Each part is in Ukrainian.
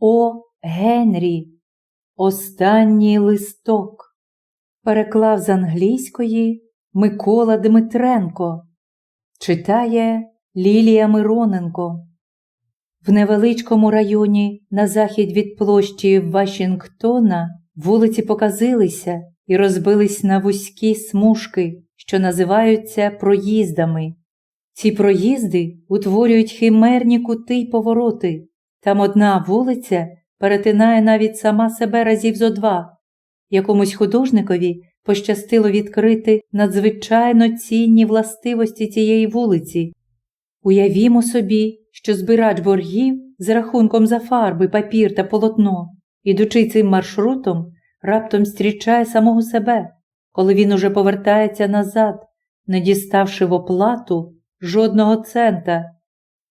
О. Генрі. Останній листок. Переклав з англійської Микола Дмитренко. Читає Лілія Мироненко. В невеличкому районі на захід від площі Вашингтона вулиці показилися і розбились на вузькі смужки, що називаються проїздами. Ці проїзди утворюють химерні кути й повороти. Там одна вулиця перетинає навіть сама себе разів зо два. Якомусь художникові пощастило відкрити надзвичайно цінні властивості цієї вулиці. Уявімо собі, що збирач боргів з рахунком за фарби, папір та полотно, ідучи цим маршрутом, раптом зустрічає самого себе, коли він уже повертається назад, не діставши в оплату жодного цента.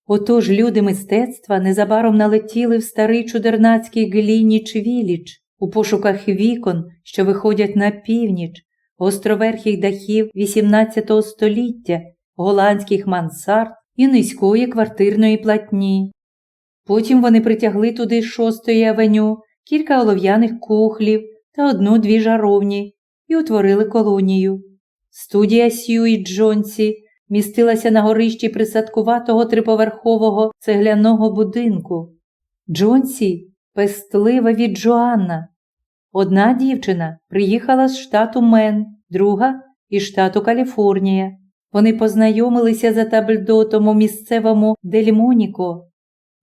Отож люди мистецтва незабаром налетіли в старий чудернацький Глініч Віліч у пошуках вікон, що виходять на північ, островерхих дахів XVIII століття, голландських мансард і низької квартирної платні. Потім вони притягли туди шостої авеню кілька олов'яних кухлів та одну-дві жаровні і утворили колонію. Студія Сью і Джонсі містилася на горищі присадкуватого триповерхового цегляного будинку. Джонсі пестлива від Джоанна. Одна дівчина приїхала з штату Мен, друга із штату Каліфорнія. Вони познайомилися за табльдотом у місцевому Дельмоніко,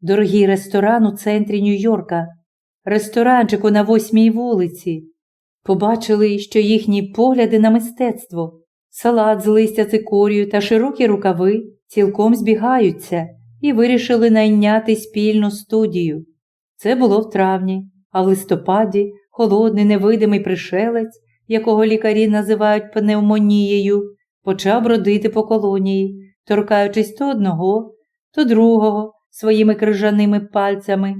дорогий ресторан у центрі Нью-Йорка, ресторанчику на восьмій вулиці. Побачили, що їхні погляди на мистецтво, салат з листя цикорію та широкі рукави цілком збігаються і вирішили найняти спільну студію. Це було в травні, а в листопаді холодний невидимий пришелець, якого лікарі називають пневмонією, почав бродити по колонії, торкаючись то одного, то другого своїми крижаними пальцями.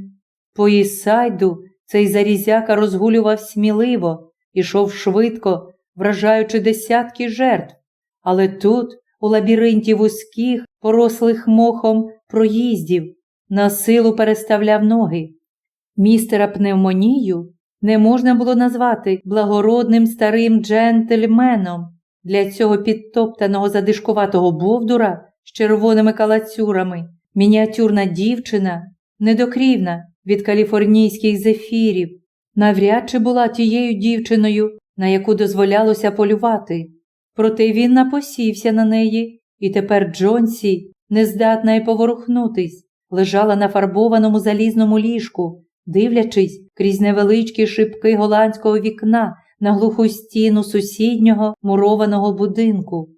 По Ісайду цей зарізяка розгулював сміливо, ішов швидко, вражаючи десятки жертв. Але тут, у лабіринті вузьких, порослих мохом проїздів, на силу переставляв ноги. Містера пневмонію не можна було назвати благородним старим джентльменом для цього підтоптаного задишкуватого бовдура з червоними калацюрами, мініатюрна дівчина, недокрівна від каліфорнійських зефірів, навряд чи була тією дівчиною, на яку дозволялося полювати. Проте він напосівся на неї, і тепер Джонсі, нездатна й поворухнутись, лежала на фарбованому залізному ліжку, дивлячись крізь невеличкі шибки голландського вікна на глуху стіну сусіднього мурованого будинку.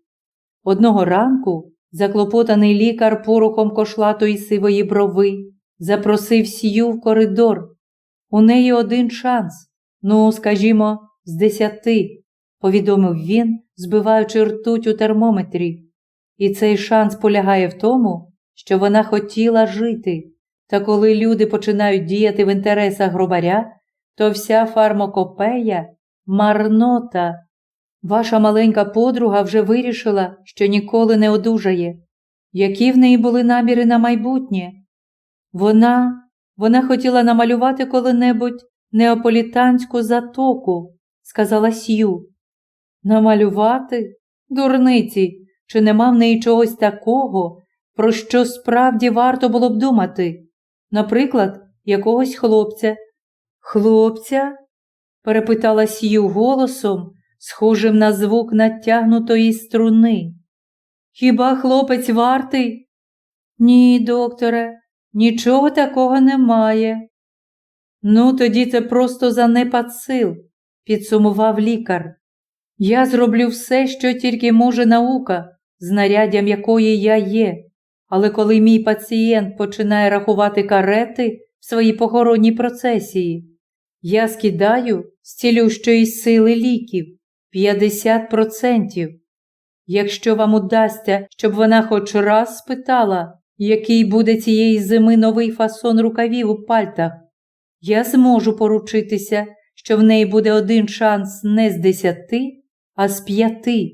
Одного ранку заклопотаний лікар порухом кошлатої сивої брови запросив сію в коридор. У неї один шанс, ну, скажімо, з десяти, повідомив він, збиваючи ртуть у термометрі. І цей шанс полягає в тому, що вона хотіла жити. Та коли люди починають діяти в інтересах гробаря, то вся фармакопея марнота. Ваша маленька подруга вже вирішила, що ніколи не одужає. Які в неї були наміри на майбутнє? Вона вона хотіла намалювати коли-небудь неаполітанську затоку, сказала Сью. Намалювати? Дурниці, чи нема в неї чогось такого, про що справді варто було б думати? Наприклад, якогось хлопця. Хлопця? перепитала Сью голосом, схожим на звук натягнутої струни. Хіба хлопець вартий? Ні, докторе, нічого такого немає. Ну, тоді це просто занепад сил, підсумував лікар. Я зроблю все, що тільки може наука, знаряддям якої я є. Але коли мій пацієнт починає рахувати карети в своїй похоронній процесії, я скидаю з цілющої сили ліків 50%. Якщо вам удасться, щоб вона хоч раз спитала, який буде цієї зими новий фасон рукавів у пальтах, я зможу поручитися, що в неї буде один шанс не з десяти, а з п'яти.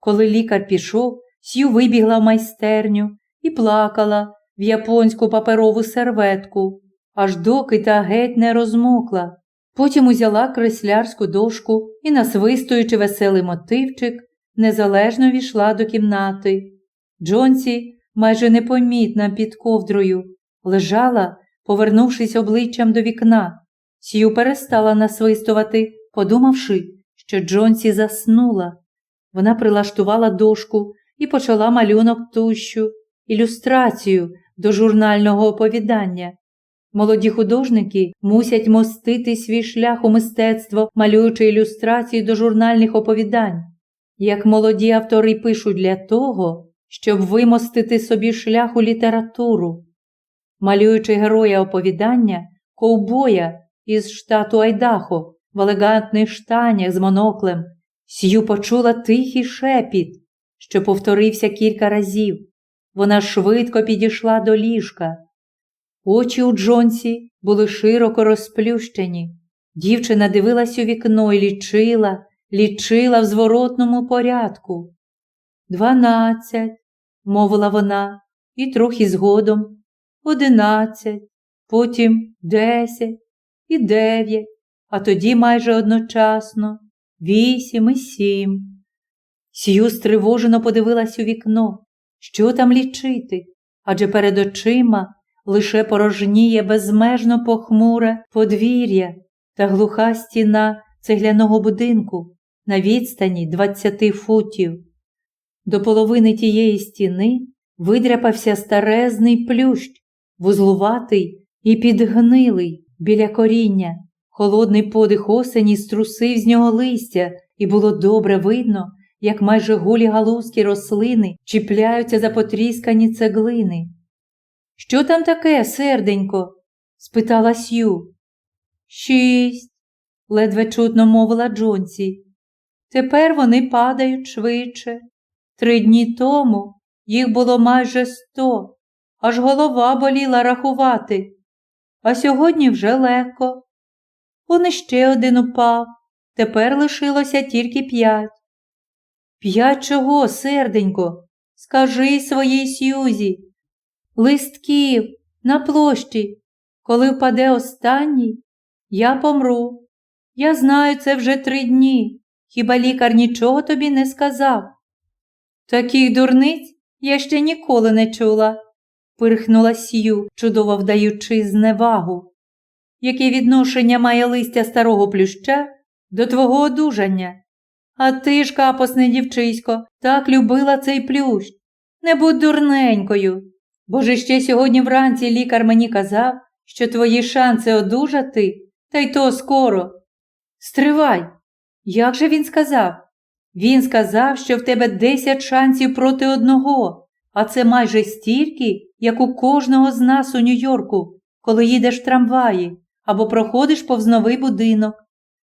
Коли лікар пішов, Сью вибігла в майстерню і плакала в японську паперову серветку, аж доки та геть не розмокла. Потім узяла креслярську дошку і, насвистуючи веселий мотивчик, незалежно війшла до кімнати. Джонсі, майже непомітна під ковдрою, лежала, повернувшись обличчям до вікна. Сью перестала насвистувати, подумавши, що Джонсі заснула. Вона прилаштувала дошку і почала малюнок тущу, ілюстрацію до журнального оповідання. Молоді художники мусять мостити свій шлях у мистецтво, малюючи ілюстрації до журнальних оповідань. Як молоді автори пишуть для того, щоб вимостити собі шлях у літературу, малюючи героя оповідання, ковбоя із штату Айдахо в елегантних штанях з моноклем, Сью почула тихий шепіт, що повторився кілька разів. Вона швидко підійшла до ліжка. Очі у Джонсі були широко розплющені. Дівчина дивилась у вікно і лічила, лічила в зворотному порядку. Дванадцять, мовила вона, і трохи згодом, одинадцять, потім десять і дев'ять, а тоді майже одночасно вісім і сім. Сью стривожено подивилась у вікно. Що там лічити? Адже перед очима лише порожніє безмежно похмуре подвір'я та глуха стіна цегляного будинку на відстані двадцяти футів. До половини тієї стіни видряпався старезний плющ, вузлуватий і підгнилий біля коріння. Холодний подих осені струсив з нього листя, і було добре видно, як майже голі галузки рослини чіпляються за потріскані цеглини. Що там таке, серденько? спитала Сью. Шість, ледве чутно мовила Джонсі. Тепер вони падають швидше. Три дні тому їх було майже сто, аж голова боліла рахувати, а сьогодні вже легко. Он іще один упав, тепер лишилося тільки п'ять. П'ять чого, серденько? Скажи своїй Сюзі. Листків на площі. Коли впаде останній, я помру. Я знаю це вже три дні. Хіба лікар нічого тобі не сказав? Таких дурниць я ще ніколи не чула, пирхнула Сью, чудово вдаючи зневагу. Яке відношення має листя старого плюща до твого одужання? А ти ж, капосне дівчисько, так любила цей плющ. Не будь дурненькою. Бо ж ще сьогодні вранці лікар мені казав, що твої шанси одужати, та й то скоро. Стривай, як же він сказав? Він сказав, що в тебе десять шансів проти одного, а це майже стільки, як у кожного з нас у Нью-Йорку, коли їдеш в трамваї або проходиш повз новий будинок.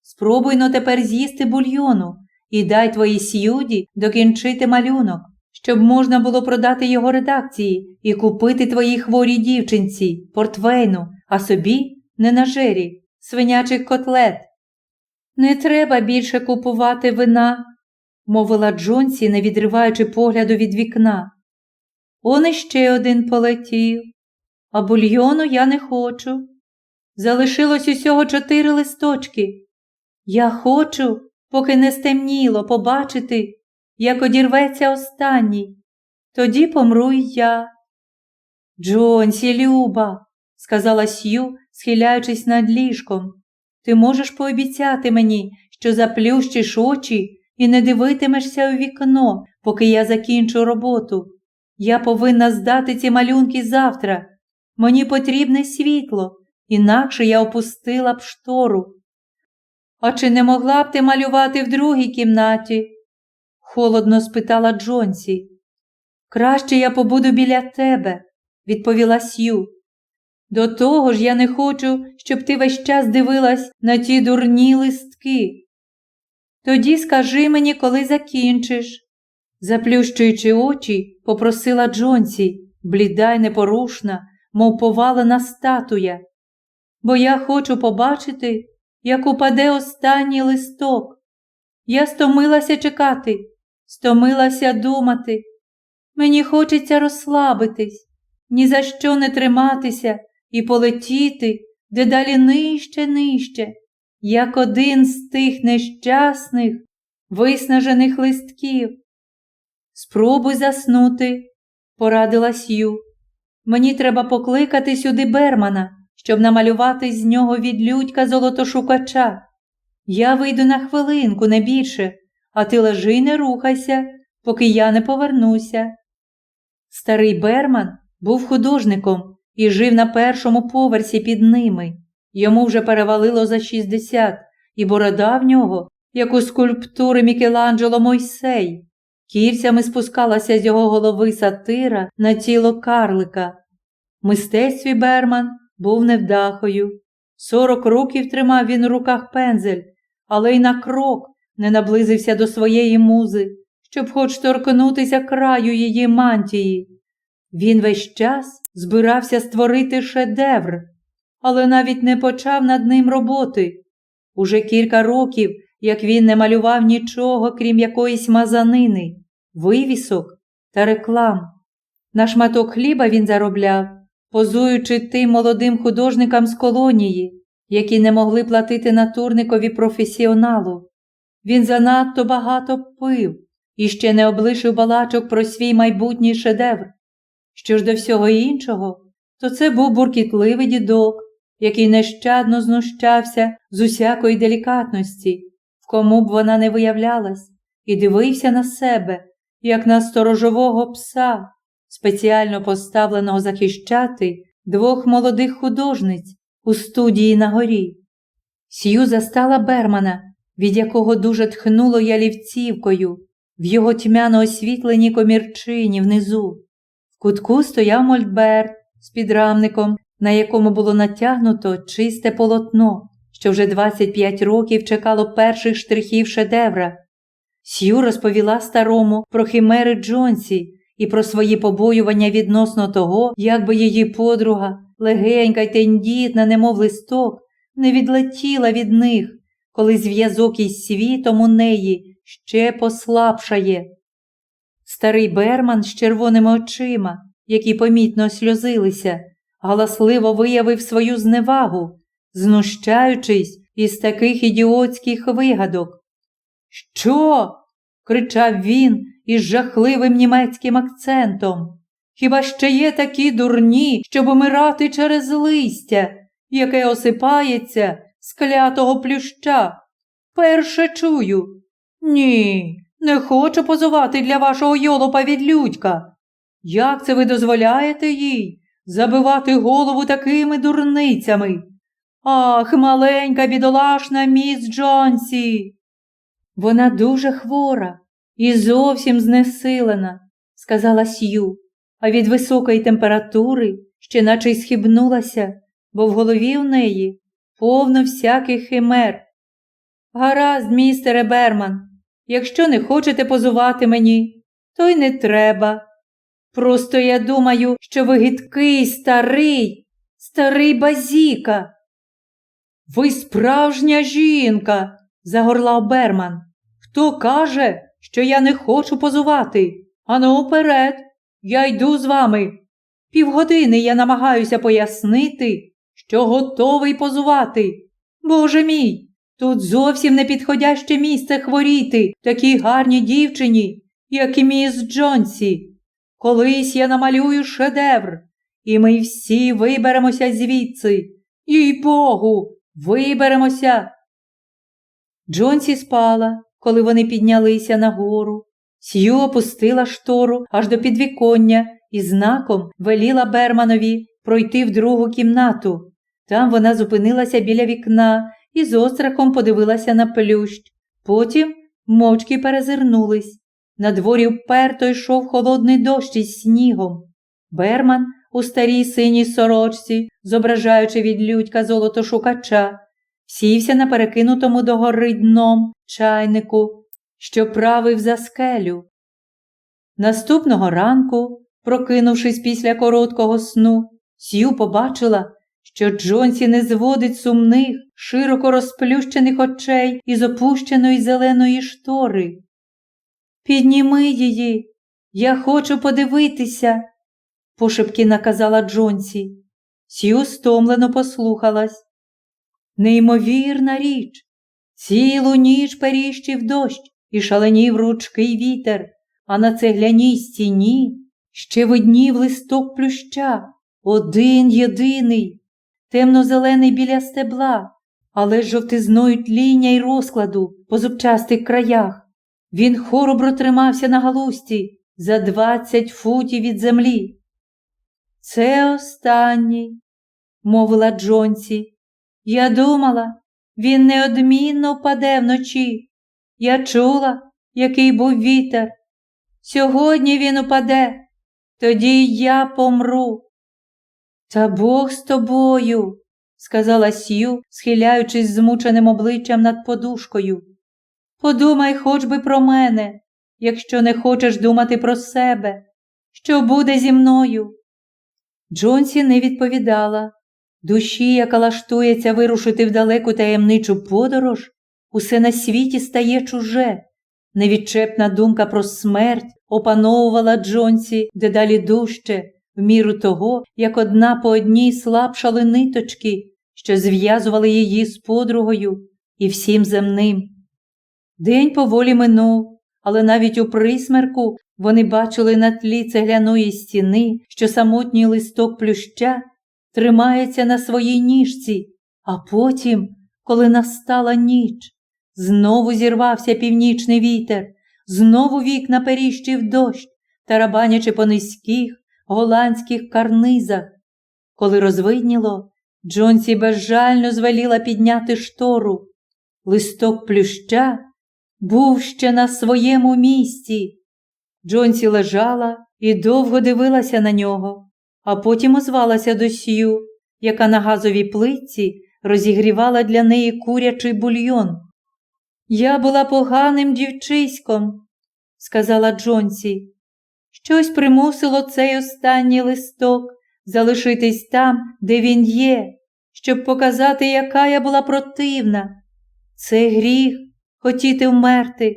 Спробуй но тепер з'їсти бульйону і дай твоїй сюді докінчити малюнок, щоб можна було продати його редакції і купити твоїй хворій дівчинці, портвейну, а собі ненажері, свинячих котлет. Не треба більше купувати вина, мовила Джонсі, не відриваючи погляду від вікна. Он іще один полетів, а бульйону я не хочу. Залишилось усього чотири листочки. Я хочу, поки не стемніло, побачити, як одірветься останній. Тоді помру й я. Джонсі, Люба, сказала Сью, схиляючись над ліжком, ти можеш пообіцяти мені, що заплющиш очі і не дивитимешся у вікно, поки я закінчу роботу. Я повинна здати ці малюнки завтра. Мені потрібне світло, інакше я опустила б штору. А чи не могла б ти малювати в другій кімнаті? холодно спитала Джонсі. Краще я побуду біля тебе, відповіла Сью. До того ж я не хочу, щоб ти весь час дивилась на ті дурні листки. Тоді скажи мені, коли закінчиш. Заплющуючи очі, попросила Джонсі, бліда й непорушна, мов повалена статуя. Бо я хочу побачити, як упаде останній листок. Я стомилася чекати, стомилася думати. Мені хочеться розслабитись, ні за що не триматися, і полетіти дедалі нижче, нижче, як один з тих нещасних, виснажених листків. Спробуй заснути, порадила Сью. Мені треба покликати сюди Бермана, щоб намалювати з нього відлюдька золотошукача. Я вийду на хвилинку, не більше, а ти лежи не рухайся, поки я не повернуся. Старий Берман був художником і жив на першому поверсі під ними. Йому вже перевалило за 60, і борода в нього, як у скульптури Мікеланджело Мойсей. Кільцями спускалася з його голови сатира на тіло карлика. В мистецтві Берман був невдахою. Сорок років тримав він у руках пензель, але й на крок не наблизився до своєї музи, щоб хоч торкнутися краю її мантії. Він весь час збирався створити шедевр, але навіть не почав над ним роботи. Уже кілька років, як він не малював нічого, крім якоїсь мазанини, вивісок та реклам. На шматок хліба він заробляв, позуючи тим молодим художникам з колонії, які не могли платити натурникові професіоналу. Він занадто багато пив і ще не облишив балачок про свій майбутній шедевр. Що ж до всього іншого, то це був буркітливий дідок, який нещадно знущався з усякої делікатності, в кому б вона не виявлялась, і дивився на себе, як на сторожового пса, спеціально поставленого захищати двох молодих художниць у студії на горі. Сью застала Бермана, від якого дуже тхнуло ялівцівкою, в його тьмяно освітленій комірчині внизу. В кутку стояв мольберт з підрамником, на якому було натягнуто чисте полотно, що вже 25 років чекало перших штрихів шедевра. Сью розповіла старому про химери Джонсі і про свої побоювання відносно того, як би її подруга, легенька й тендітна, немов листок, не відлетіла від них, коли зв'язок із світом у неї ще послабшає. Старий Берман з червоними очима, які помітно сльозилися, галасливо виявив свою зневагу, знущаючись із таких ідіотських вигадок. Що? кричав він із жахливим німецьким акцентом. Хіба ще є такі дурні, щоб умирати через листя, яке осипається з клятого плюща? Перше чую. Ні, не хочу позувати для вашого йолопа відлюдька. Як це ви дозволяєте їй забивати голову такими дурницями? Ах, маленька бідолашна міс Джонсі. Вона дуже хвора і зовсім знесилена, сказала Сью, а від високої температури ще наче й схибнулася, бо в голові у неї повно всяких химер. Гаразд, містере Берман, якщо не хочете позувати мені, то й не треба. Просто я думаю, що ви гидкий, старий, старий базіка. Ви справжня жінка, загорлав Берман. Хто каже, що я не хочу позувати? Ану, вперед, я йду з вами. Півгодини я намагаюся пояснити, що готовий позувати. Боже мій, тут зовсім не підходяще місце хворіти такій гарній дівчині, як і міс Джонсі. Колись я намалюю шедевр, і ми всі виберемося звідси. Їй Богу, виберемося. Джонсі спала, коли вони піднялися нагору. Сью опустила штору аж до підвіконня і знаком веліла Берманові пройти в другу кімнату. Там вона зупинилася біля вікна і з острахом подивилася на плющ. Потім мовчки перезирнулись. На дворі вперто йшов холодний дощ із снігом. Берман у старій синій сорочці, зображаючи від людька золотошукача, сівся на перекинутому догори дном чайнику, що правив за скелю. Наступного ранку, прокинувшись після короткого сну, Сью побачила, що Джонсі не зводить сумних, широко розплющених очей із опущеної зеленої штори. Підніми її, я хочу подивитися, пошепки наказала Джонсі. Сью стомлено послухалась. Неймовірна річ. Цілу ніч періщив дощ і шаленів ручкий вітер, а на цегляній стіні ще виднів листок плюща, один єдиний, темно-зелений біля стебла, але з жовтизною тління й розкладу по зубчастих краях. Він хоробро тримався на галусті за двадцять футів від землі. Це останній, мовила Джонсі. Я думала, він неодмінно впаде вночі. Я чула, який був вітер. Сьогодні він упаде, тоді я помру. Та Бог з тобою, сказала Сью, схиляючись змученим обличчям над подушкою. Подумай хоч би про мене, якщо не хочеш думати про себе, що буде зі мною. Джонсі не відповідала. Душі, яка лаштується вирушити в далеку таємничу подорож, усе на світі стає чуже. Невідчепна думка про смерть опановувала Джонсі дедалі дужче, в міру того, як одна по одній слабшали ниточки, що зв'язували її з подругою і всім земним. День поволі минув, але навіть у присмерку вони бачили на тлі цегляної стіни, що самотній листок плюща тримається на своїй ніжці, а потім, коли настала ніч, знову зірвався північний вітер, знову вікна періщив дощ, тарабанячи по низьких голландських карнизах. Коли розвидніло, Джонсі безжально звеліла підняти штору. Листок плюща був ще на своєму місці. Джонсі лежала і довго дивилася на нього, а потім озвалася до Сью, яка на газовій плитці розігрівала для неї курячий бульйон. Я була поганим дівчиськом, сказала Джонсі. Щось примусило цей останній листок залишитись там, де він є, щоб показати, яка я була противна. Це гріх хотіти вмерти.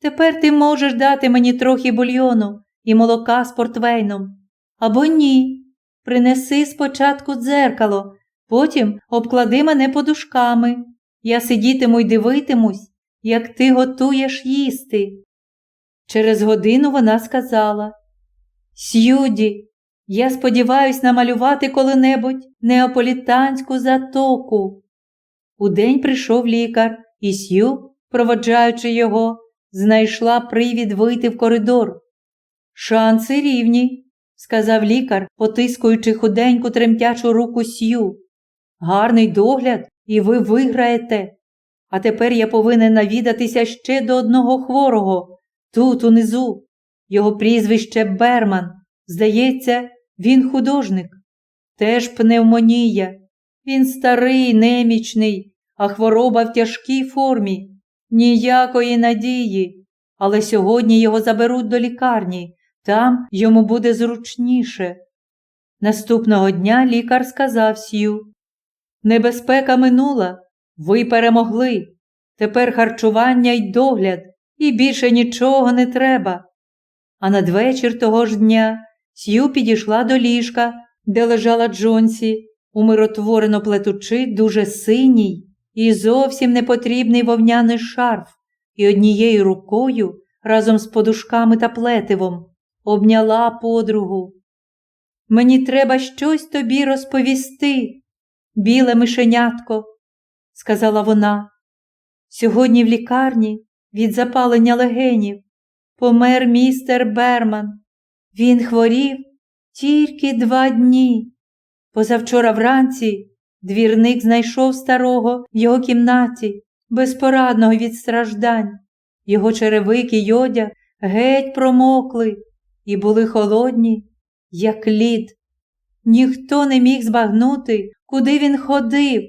Тепер ти можеш дати мені трохи бульйону і молока з портвейном. Або ні. Принеси спочатку дзеркало, потім обклади мене подушками. Я сидітиму й дивитимусь, як ти готуєш їсти. Через годину вона сказала Сюді, я сподіваюсь намалювати коли-небудь неаполітанську затоку. Удень прийшов лікар, і Сью, проводжаючи його, знайшла привід вийти в коридор. Шанси рівні, сказав лікар, потискуючи худеньку тремтячу руку Сью. Гарний догляд, і ви виграєте. А тепер я повинен навідатися ще до одного хворого, тут, унизу. Його прізвище Берман. Здається, він художник. Теж пневмонія. Він старий, немічний, а хвороба в тяжкій формі. Ніякої надії. Але сьогодні його заберуть до лікарні, там йому буде зручніше. Наступного дня лікар сказав Сью. Небезпека минула, ви перемогли. Тепер харчування й догляд, і більше нічого не треба. А надвечір того ж дня Сью підійшла до ліжка, де лежала Джонсі, умиротворено плетучи дуже синій і зовсім непотрібний вовняний шарф, і однією рукою разом з подушками та плетивом обняла подругу. Мені треба щось тобі розповісти, біле мишенятко, сказала вона. Сьогодні в лікарні від запалення легенів помер містер Берман. Він хворів тільки два дні. Позавчора вранці двірник знайшов старого в його кімнаті, безпорадного від страждань. Його черевики й одяг геть промокли і були холодні, як лід. Ніхто не міг збагнути, куди він ходив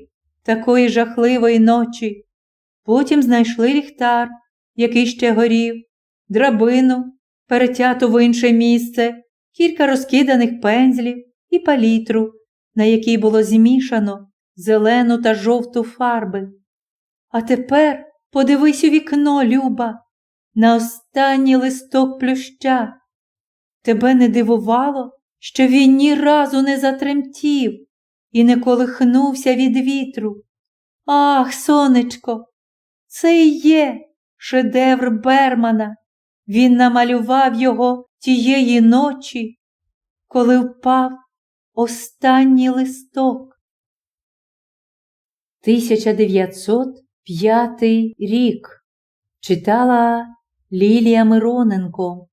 такої жахливої ночі. Потім знайшли ліхтар, який ще горів, драбину, перетяту в інше місце, кілька розкиданих пензлів і палітру, на якій було змішано зелену та жовту фарби. А тепер подивись у вікно, Люба, на останній листок плюща. Тебе не дивувало, що він ні разу не затремтів, і не колихнувся від вітру. Ах, сонечко, це і є шедевр Бермана. Він намалював його тієї ночі, коли впав останній листок. 1905 рік читала Лілія Мироненко